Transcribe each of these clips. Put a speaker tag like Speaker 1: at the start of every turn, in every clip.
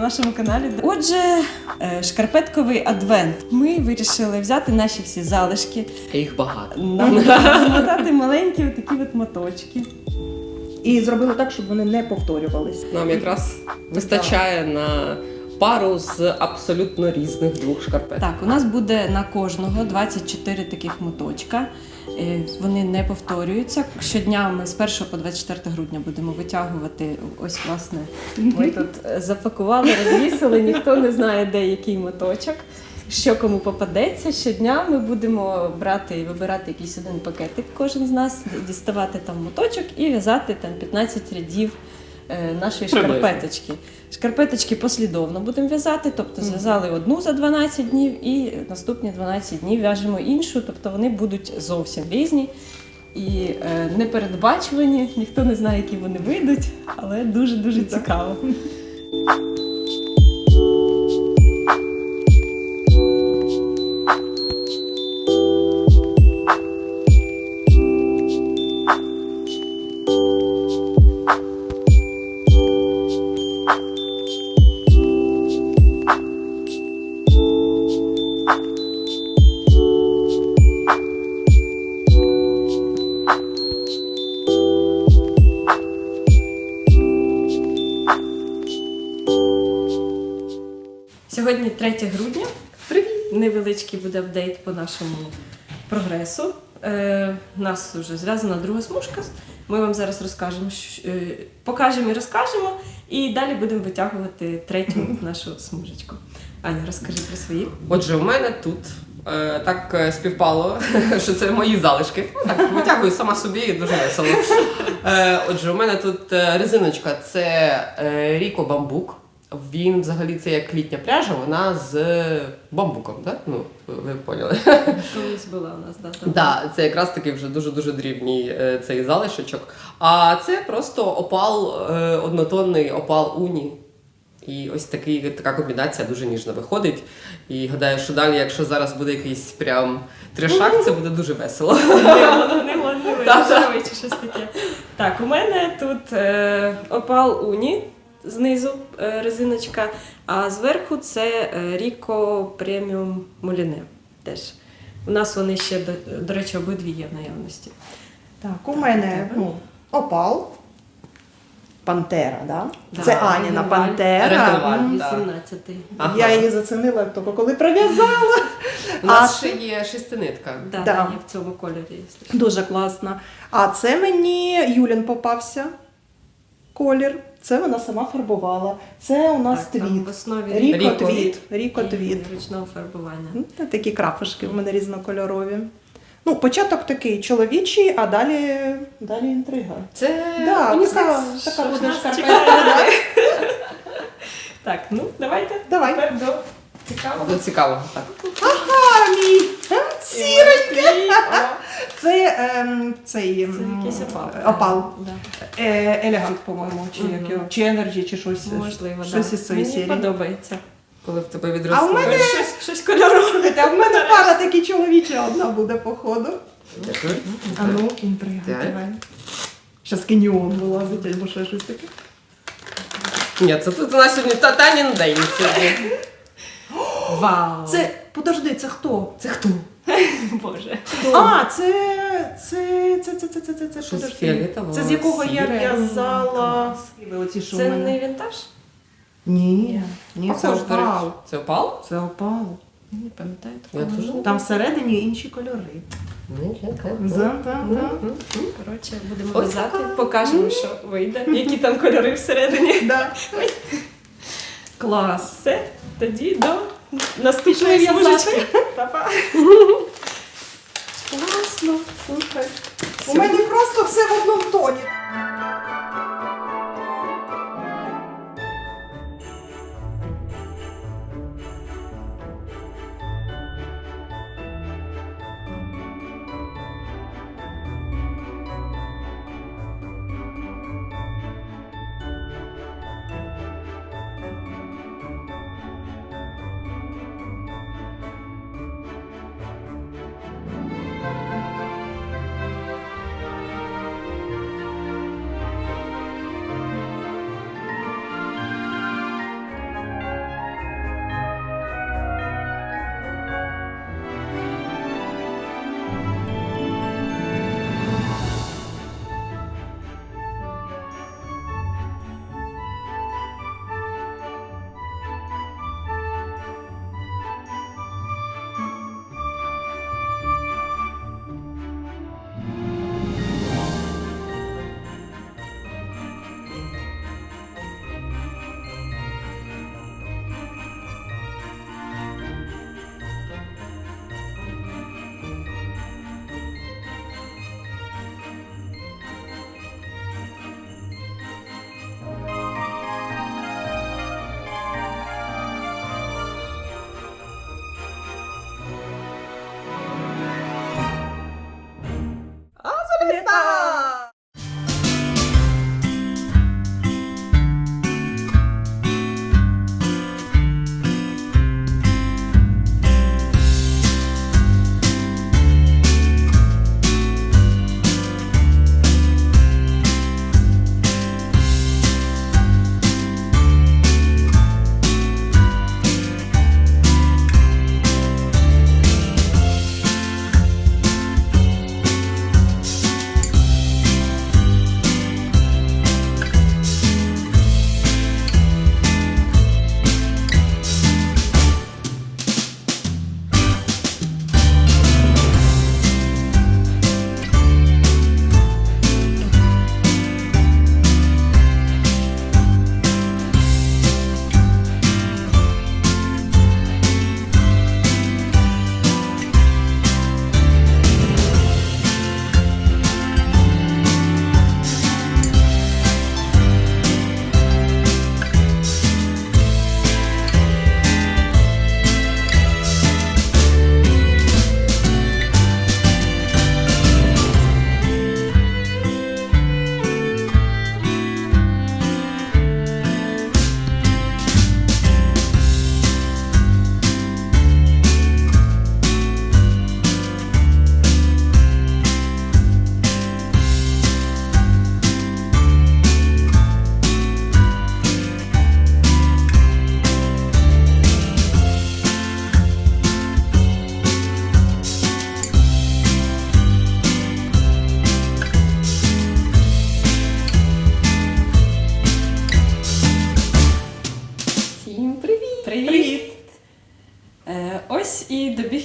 Speaker 1: На нашому каналі. Отже, е, шкарпетковий адвент. Ми вирішили взяти наші всі залишки,
Speaker 2: Їх багато.
Speaker 1: нам змотати маленькі такі от моточки.
Speaker 3: І зробили так, щоб вони не повторювались.
Speaker 2: Нам якраз вистачає на пару з абсолютно різних двох шкарпет.
Speaker 1: Так, у нас буде на кожного 24 таких моточка. Е, Вони не повторюються. Щодня ми з 1 по 24 грудня будемо витягувати. Ось, власне, ми тут е, запакували, розвісили, ніхто не знає, де який моточок. Що кому попадеться, щодня ми будемо брати і вибирати якийсь один пакетик, кожен з нас, діставати там моточок і в'язати там 15 рядів нашої
Speaker 2: Приблизно.
Speaker 1: шкарпеточки. Шкарпеточки послідовно будемо в'язати, тобто зв'язали одну за 12 днів і наступні 12 днів в'яжемо іншу, тобто вони будуть зовсім різні і е, непередбачувані, ніхто не знає, які вони вийдуть, але дуже-дуже цікаво. Сьогодні 3 грудня. Привіт! Невеличкий буде апдейт по нашому прогресу. Е, у нас вже зв'язана друга смужка. Ми вам зараз розкажемо, щ- е, покажемо і розкажемо, і далі будемо витягувати третю нашу смужечку. Аня, розкажи про свої.
Speaker 2: Отже, у мене тут е, так е, співпало, що це мої залишки. Ну, Так, витягую сама собі і дуже весело. Е, отже, у мене тут е, резиночка це е, Ріко Бамбук. Він взагалі це як літня пряжа, вона з бамбуком, так? Ну, ви поняли.
Speaker 1: Колись була у нас дата.
Speaker 2: Да, це якраз таки вже дуже дуже дрібній е, цей залишочок. А це просто опал, е, однотонний опал уні. І ось такий, така комбінація дуже ніжно виходить. І гадаю, що далі, якщо зараз буде якийсь прям трешак, це буде дуже весело. Так.
Speaker 1: Так, у мене тут е, опал Уні знизу е, резиночка, а зверху це Ріко преміум Муліне. Теж. У нас вони ще, до, до речі, обидві є в наявності.
Speaker 3: Так, у мене ну, опал. Пантера, да?
Speaker 1: Да,
Speaker 3: Це Аніна. Пантера.
Speaker 2: Регенваль.
Speaker 3: М,
Speaker 1: 18-й.
Speaker 2: Ага.
Speaker 3: Я її зацінила тільки коли прив'язала.
Speaker 2: У нас
Speaker 3: А
Speaker 2: ще є шестинитка.
Speaker 1: Да,
Speaker 3: Да.
Speaker 1: да. є в цьому кольорі, якщо.
Speaker 3: Дуже класно. А це мені Юлін попався колір. Це вона сама фарбувала. Це у нас
Speaker 1: Так,
Speaker 3: твіт.
Speaker 1: в основі
Speaker 3: Ріко
Speaker 2: Ріко
Speaker 3: твіт. Ріко
Speaker 1: і ручного фарбування.
Speaker 3: Ну, та Такі крапушки в мене різнокольорові. Ну, початок такий чоловічий, а далі, далі інтрига.
Speaker 2: Це
Speaker 3: Да, така,
Speaker 1: Що
Speaker 3: така буде шкарпетка.
Speaker 1: Так, ну давайте.
Speaker 3: Давай.
Speaker 1: Тепер до цікавого.
Speaker 2: Буде цікаво. Так.
Speaker 3: Ага, мій.
Speaker 1: О,
Speaker 3: Це ем, цей
Speaker 1: Це
Speaker 3: ем,
Speaker 1: якийсь опал.
Speaker 3: опал.
Speaker 1: Да.
Speaker 3: Е, елегант, по-моєму, чи
Speaker 1: Мгм.
Speaker 3: як його, чи енерджі, чи щось.
Speaker 1: Можливо,
Speaker 3: щось
Speaker 1: да.
Speaker 3: із цієї
Speaker 1: Мені
Speaker 3: серії.
Speaker 1: подобається.
Speaker 2: Коли в тебе
Speaker 3: А у мене-
Speaker 1: Щось, щось кольорове.
Speaker 3: Та в мене пара такі чоловіча одна буде, походу.
Speaker 2: Дякую.
Speaker 3: А ну, інтрига.
Speaker 2: Так.
Speaker 3: давай. Щас каньйон вилазить, або ще щось таке.
Speaker 2: Ні, це тут у нас сьогодні татанін день сьогодні.
Speaker 1: Вау.
Speaker 3: Це, подожди, це хто?
Speaker 2: Це хто?
Speaker 1: Боже.
Speaker 3: А, це це, це, це, це, це, це, це, що
Speaker 2: це,
Speaker 3: це з якого я в'язала.
Speaker 1: Це не вінтаж?
Speaker 3: Ні. Ні, це опал.
Speaker 2: Це опал?
Speaker 3: Це опал.
Speaker 1: Не пам'ятаю.
Speaker 3: Там всередині інші кольори.
Speaker 1: Коротше, будемо в'язати, покажемо, що вийде, які там кольори всередині. Клас. Все, тоді до наступної смужечки. Па-па. Класно. Слухай.
Speaker 3: У мене просто все в одному тоні.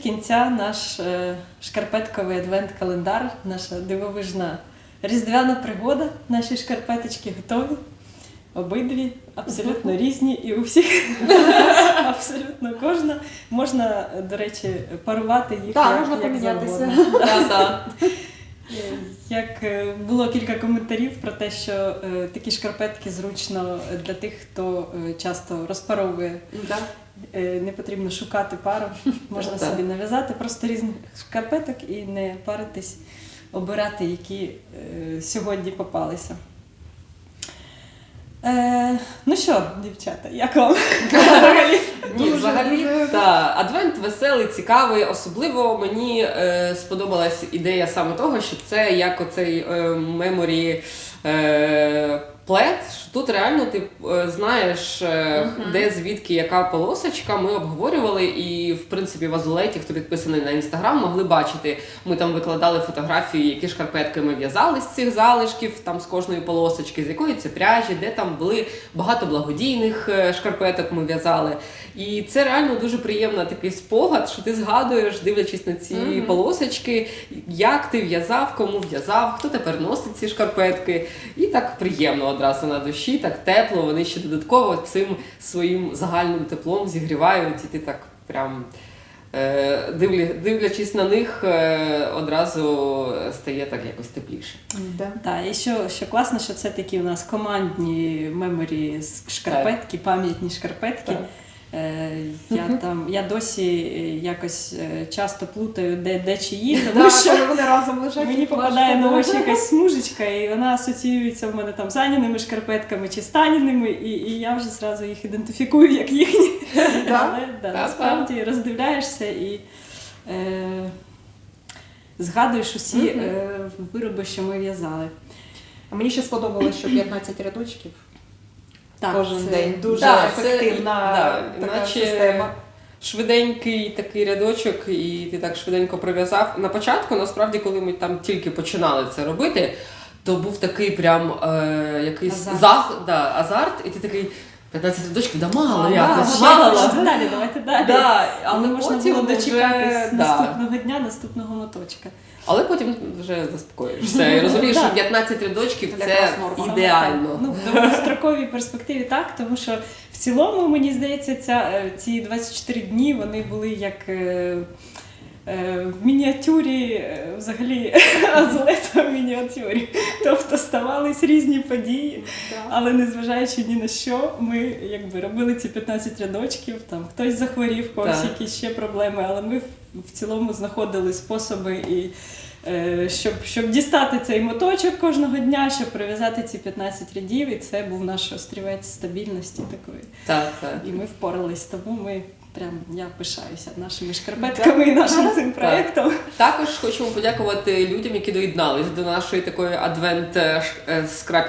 Speaker 1: Добіг кінця наш е, шкарпетковий адвент-календар, наша дивовижна різдвяна пригода. Наші шкарпеточки готові. Обидві абсолютно різні, і у всіх абсолютно кожна. Можна, до речі, парувати їх
Speaker 3: Так,
Speaker 1: як,
Speaker 3: можна
Speaker 1: як
Speaker 3: помінятися.
Speaker 1: Як е, було кілька коментарів про те, що е, такі шкарпетки зручно для тих, хто е, часто розпаровує
Speaker 2: Да.
Speaker 1: Не потрібно шукати пару, можна
Speaker 2: да.
Speaker 1: собі нав'язати просто різних шкарпеток і не паритись, обирати, які сьогодні попалися. Е, ну що, дівчата, як вам? Взагалі?
Speaker 2: Ні, взагалі, та, адвент веселий, цікавий. Особливо мені е, сподобалась ідея саме того, що це як оцей е, меморі е, плед. Тут реально ти е, знаєш, е, де звідки яка полосочка. Ми обговорювали, і в принципі в Азулеті, хто підписаний на інстаграм, могли бачити. Ми там викладали фотографії, які шкарпетки ми в'язали з цих залишків, там з кожної полосочки, з якої це пряжі, де там були багато благодійних е, шкарпеток. Ми в'язали. І це реально дуже приємний такий спогад, що ти згадуєш, дивлячись на ці
Speaker 1: Мгм.
Speaker 2: полосочки, як ти в'язав, кому в'язав, хто тепер носить ці шкарпетки. І так приємно одразу на душі, так тепло. Вони ще додатково цим своїм загальним теплом зігрівають, і ти так прям. е, Дивлячись на них, е, одразу стає так якось тепліше.
Speaker 3: Да.
Speaker 1: Так, і що, що класно, що це такі у нас командні меморі з шкарпетки, пам'ятні шкарпетки.
Speaker 2: Так.
Speaker 1: Е, я там я досі е, якось е, часто плутаю, де, де чиї, тому що
Speaker 3: вони разом лежать.
Speaker 1: Мені попадає на очі якась смужечка, і вона асоціюється в мене там з Аніними шкарпетками чи станіними, і, і я вже зразу їх ідентифікую як їхні. Але да, насправді роздивляєшся і е, згадуєш усі е, вироби, що ми в'язали.
Speaker 3: А мені ще сподобалось, що 15 рядочків
Speaker 1: Так,
Speaker 3: кожен
Speaker 1: це-
Speaker 3: день. Дуже
Speaker 2: Да, це-
Speaker 3: ефективна
Speaker 2: да,
Speaker 3: така
Speaker 2: іначе-
Speaker 3: система.
Speaker 2: Швиденький такий рядочок, і ти так швиденько прив'язав. На початку, насправді, коли ми там тільки починали це робити, то був такий прям е, якийсь
Speaker 1: Азарт.
Speaker 2: зах, да, азарт, і ти такий 15 рядочків, да мало
Speaker 1: А,
Speaker 2: якось,
Speaker 1: да,
Speaker 2: мало.
Speaker 1: далі, давайте далі.
Speaker 2: Да, але
Speaker 1: можна
Speaker 2: потім
Speaker 1: було дочекатись
Speaker 2: да.
Speaker 1: наступного дня, наступного моточка.
Speaker 2: Але потім вже заспокоїшся і розумієш, що 15 рядочків це ідеально.
Speaker 1: В довгостроковій перспективі так, тому що в цілому, мені здається, ця, е, ці 24 дні вони були як. е, е, В мініатюрі, взагалі, азулета в мініатюрі. Тобто ставались різні події, але незважаючи ні на що, ми якби робили ці 15 рядочків, там хтось захворів, когось якісь ще проблеми, але ми в цілому знаходили способи і. Е, Щоб, щоб дістати цей моточок кожного дня, щоб прив'язати ці 15 рядів, і це був наш острівець стабільності такої.
Speaker 2: Так, так.
Speaker 1: І ми впорались, тому ми прям я пишаюся нашими шкарпетками і нашим цим проєктом.
Speaker 2: Також хочемо подякувати людям, які доєднались до нашої такої адвент е, ш- е,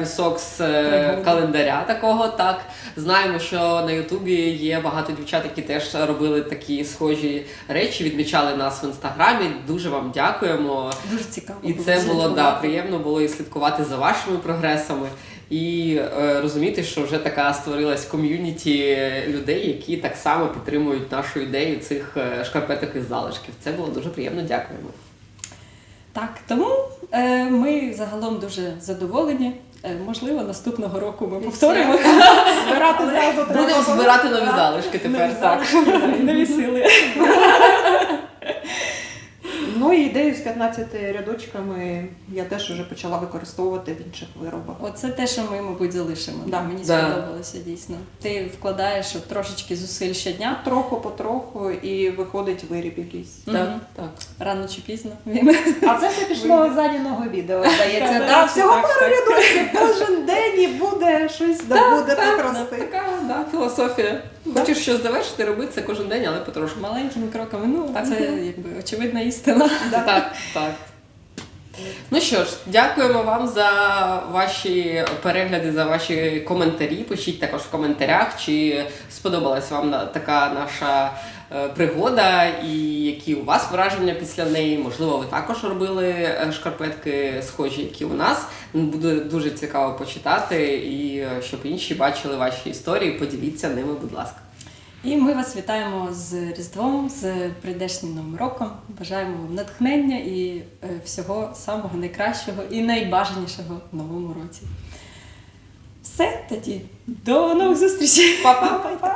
Speaker 2: Socks е, календаря такого. Так знаємо, що на Ютубі є багато дівчат, які теж робили такі схожі речі, відмічали нас в інстаграмі. Дуже вам дякуємо.
Speaker 1: Дуже цікаво.
Speaker 2: І це було да, приємно було і слідкувати за вашими прогресами. І е, розуміти, що вже така створилась ком'юніті людей, які так само підтримують нашу ідею цих е, шкарпеток із залишків. Це було дуже приємно. Дякуємо.
Speaker 1: Так, тому е, ми загалом дуже задоволені. Е, можливо, наступного року ми повторимо.
Speaker 3: Збирати зразу.
Speaker 2: Будемо збирати нові залишки тепер.
Speaker 1: Нові
Speaker 2: Так.
Speaker 1: нові сили.
Speaker 3: Ну і ідею з 15 рядочками я теж вже почала використовувати в інших виробах.
Speaker 1: Оце те, що ми, мабуть, залишимо.
Speaker 3: Да.
Speaker 1: Да. Мені
Speaker 2: Да.
Speaker 1: сподобалося дійсно. Ти вкладаєш трошечки зусиль щодня,
Speaker 3: Троху потроху і виходить виріб якийсь.
Speaker 2: Так,
Speaker 1: Мгм.
Speaker 2: так.
Speaker 1: рано чи пізно.
Speaker 3: А це все пішло задіного відео, здається.
Speaker 1: Так,
Speaker 3: Да, Всього
Speaker 1: так,
Speaker 3: пару
Speaker 1: так.
Speaker 3: рядочків кожен день і буде щось да буде так
Speaker 2: Так,
Speaker 3: рости.
Speaker 2: така да, філософія. Хочеш щось завершити, роби це кожен день, але потрошку.
Speaker 1: маленькими кроками. Ну,
Speaker 2: Так.
Speaker 1: це якби очевидна істина.
Speaker 2: Так, так. Ну що ж, дякуємо вам за ваші перегляди, за ваші коментарі. Пишіть також в коментарях, чи сподобалась вам така наша е, пригода, і які у вас враження після неї. Можливо, ви також робили е, шкарпетки схожі, які у нас. Буде дуже цікаво почитати, і е, щоб інші бачили ваші історії. Поділіться ними, будь ласка.
Speaker 1: І ми вас вітаємо з Різдвом, з прийдешнім новим роком. Бажаємо вам натхнення і е, всього самого найкращого і найбажанішого в новому році. Все тоді до нових зустрічей.
Speaker 2: Па-па!
Speaker 1: Па-па!